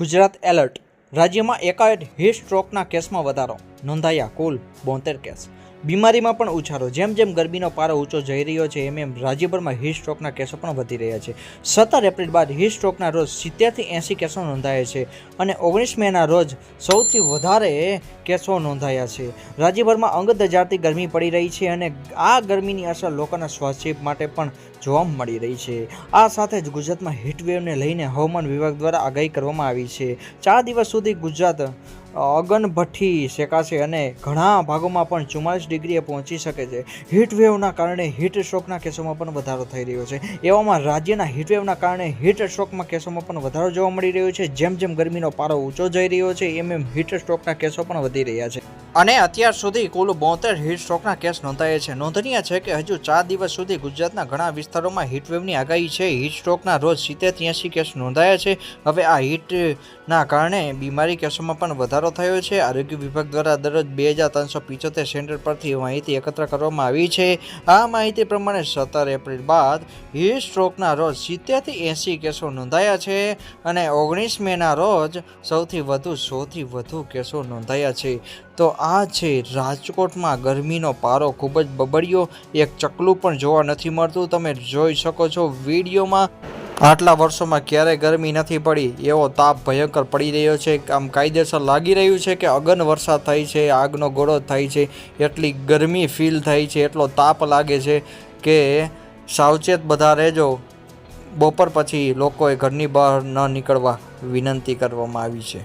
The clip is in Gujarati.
ગુજરાત એલર્ટ. રાજ્યમાં એકાએક હીટ સ્ટ્રોકના કેસમાં વધારો. નોંધાયા કુલ બોતેર કેસ. બીમારીમાં પણ ઉછાળો. જેમ જેમ ગરમીનો પારો ઊંચો જઈ રહ્યો છે, એમ એમ રાજ્યભરમાં હીટ સ્ટ્રોકના કેસો પણ વધી રહ્યા છે. સત્તર એપ્રિલ બાદ હીટ સ્ટ્રોકના રોજ સિત્તેરથી એંસી કેસો નોંધાયા છે અને ઓગણીસ મેના રોજ સૌથી વધારે કેસો નોંધાયા છે. રાજ્યભરમાં અંગત હજારથી ગરમી પડી રહી છે અને આ ગરમીની અસર લોકોના સ્વાસ્થ્ય માટે પણ જોવા મળી રહી છે. આ સાથે જ ગુજરાતમાં હીટવેવને લઈને હવામાન વિભાગ દ્વારા આગાહી કરવામાં આવી છે. ચાર દિવસ સુધી ગુજરાત અગનભઠ્ઠી શેકાશે અને ઘણા ભાગોમાં પણ ચુમ્માલીસ ડિગ્રીએ પહોંચી શકે છે. હીટવેવના કારણે હીટ સ્ટ્રોકના કેસોમાં પણ વધારો થઈ રહ્યો છે. એવામાં રાજ્યના હીટવેવના કારણે હીટ સ્ટ્રોકમાં કેસોમાં પણ વધારો જોવા મળી રહ્યો છે. જેમ જેમ ગરમીનો પારો ઊંચો જઈ રહ્યો છે, એમ એમ હીટ સ્ટ્રોકના કેસો પણ વધી રહ્યા છે. અને અત્યાર સુધી કુલ બોતેર હીટ સ્ટ્રોકના કેસ નોંધાયા છે. નોંધનીય છે કે હજુ ચાર દિવસ સુધી ગુજરાતના ઘણા વિસ્તારોમાં હીટવેવની આગાહી છે. હીટ સ્ટ્રોકના રોજ સિત્તેર ત્યાંસી કેસ નોંધાયા છે. હવે આ હીટના કારણે બીમારી કેસોમાં પણ વધારો થયો છે. આરોગ્ય વિભાગ દ્વારા દરરોજ બે હજાર ત્રણસો પિચોતેર સેન્ટર પરથી માહિતી એકત્ર કરવામાં આવી છે. આ માહિતી પ્રમાણે સત્તર એપ્રિલ બાદ હીટ સ્ટ્રોકના રોજ સિત્તેરથી એંસી કેસો નોંધાયા છે અને ઓગણીસ મેના રોજ સૌથી વધુ, સોથી વધુ કેસો નોંધાયા છે. તો આ છે રાજકોટમાં ગરમીનો પારો ખૂબ જ બબડ્યો. એક ચકલું પણ જોવા નથી મળતું. તમે જોઈ શકો છો વિડીયોમાં આટલા વર્ષોમાં ક્યારેય ગરમી નથી પડી, એવો તાપ ભયંકર પડી રહ્યો છે. આમ કાયદેસર લાગી રહ્યું છે કે અગન વરસાદ થાય છે, આગનો ગોળો થાય છે, એટલી ગરમી ફીલ થાય છે, એટલો તાપ લાગે છે કે સાવચેત બધા રહેજો. બપોર પછી લોકોએ ઘરની બહાર ન નીકળવા વિનંતી કરવામાં આવી છે.